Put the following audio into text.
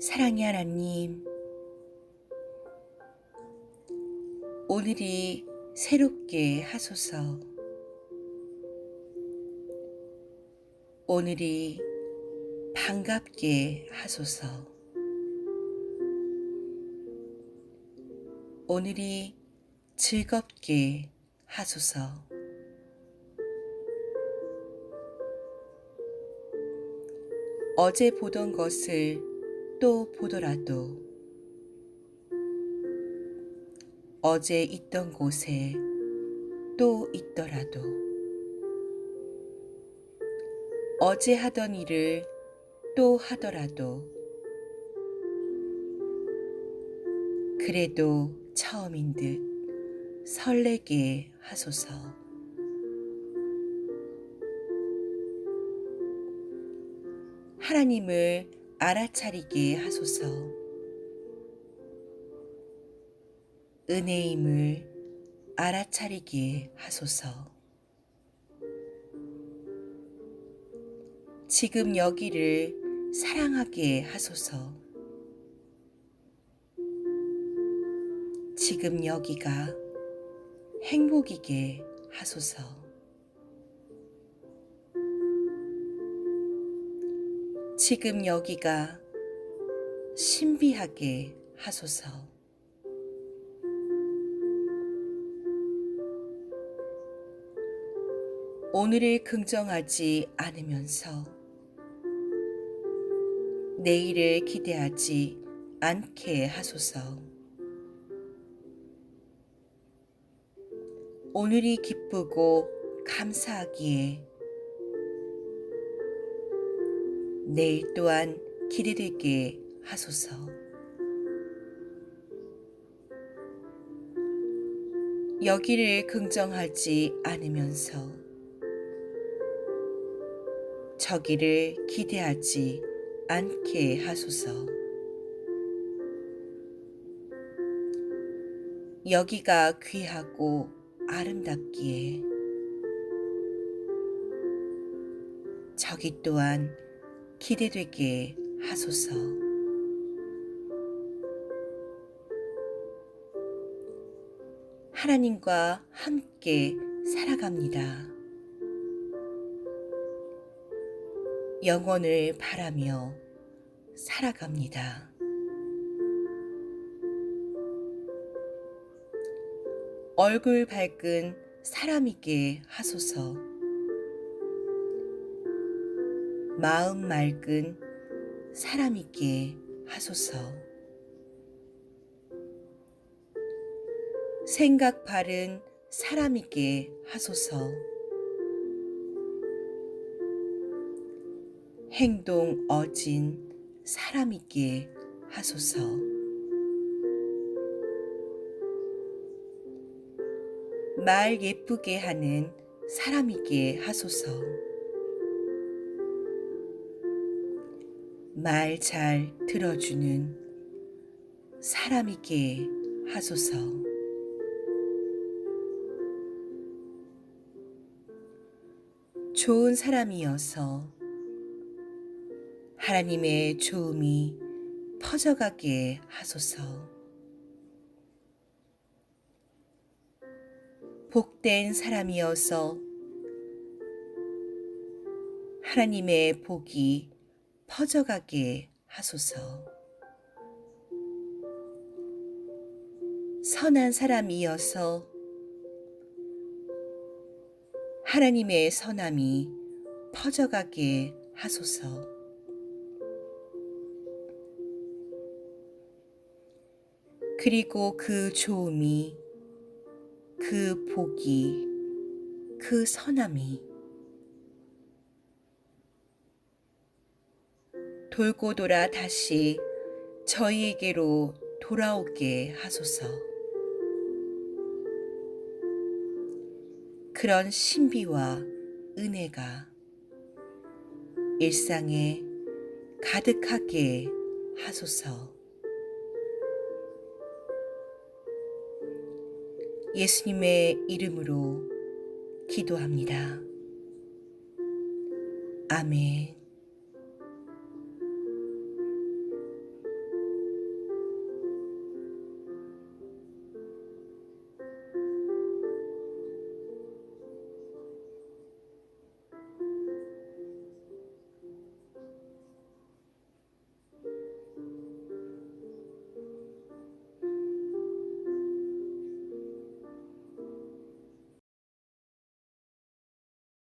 사랑의 하나님, 오늘이 새롭게 하소서. 오늘이 반갑게 하소서. 오늘이 즐겁게 하소서. 어제 보던 것을 또 보더라도 어제 있던 곳에 또 있더라도 어제 하던 일을 또 하더라도 그래도 처음인 듯 설레게 하소서. 하나님을 알아차리게 하소서. 은혜임을 알아차리게 하소서. 지금 여기를 사랑하게 하소서. 지금 여기가 행복이게 하소서. 지금 여기가 신비하게 하소서. 오늘을 긍정하지 않으면서 내일을 기대하지 않게 하소서. 오늘이 기쁘고 감사하기에 내일 또한 기대되게 하소서. 여기를 긍정하지 않으면서 저기를 기대하지 않게 하소서. 여기가 귀하고 아름답기에 저기 또한 기대되게 하소서. 하나님과 함께 살아갑니다. 영원을 바라며 살아갑니다. 얼굴 밝은 사람이게 하소서. 마음 맑은 사람이게 하소서. 생각 바른 사람이게 하소서. 행동 어진 사람이게 하소서. 말 예쁘게 하는 사람이게 하소서. 말 잘 들어주는 사람이게 하소서. 좋은 사람이어서 하나님의 좋음이 퍼져가게 하소서. 복된 사람이어서 하나님의 복이 퍼져가게 하소서. 선한 사람이어서 하나님의 선함이 퍼져가게 하소서. 그리고 그 좋음이, 그 복이, 그 선함이 돌고 돌아 다시 저희에게로 돌아오게 하소서. 그런 신비와 은혜가 일상에 가득하게 하소서. 예수님의 이름으로 기도합니다. 아멘.